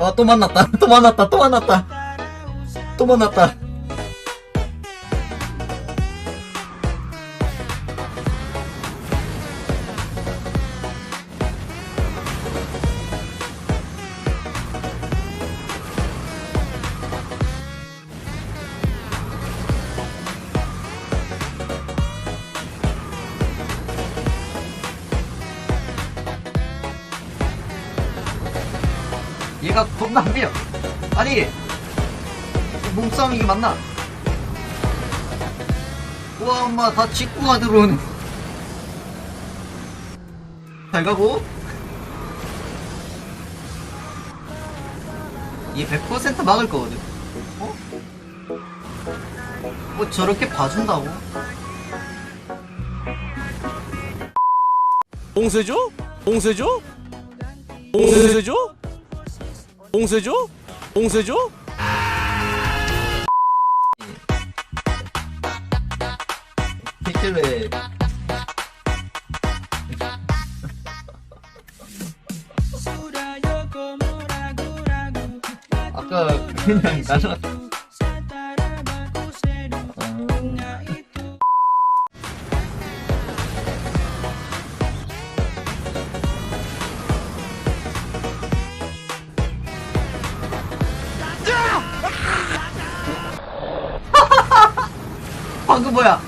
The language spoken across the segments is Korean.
아, 또 만났다. 또 만났다. 또 만났다. 또 만났다. 얘가 겁나 안 돼요. 아니, 몸싸움 이게 맞나? 우와, 엄마, 다 직구가 들어오네. 잘 가고. 얘 100% 막을 거거든. 어? 뭐 저렇게 봐준다고? 봉쇄죠? 봉쇄죠? 봉쇄죠? 봉쇄죠? 봉쇄죠? 실제로에 아까 그냥 날아 갔 방금 뭐야?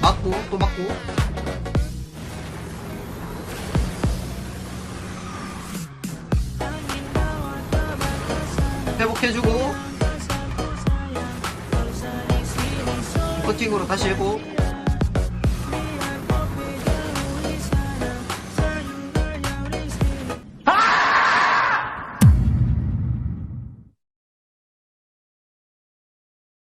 맞고 또 맞고. 회복해주고. 코팅으로 다시 해고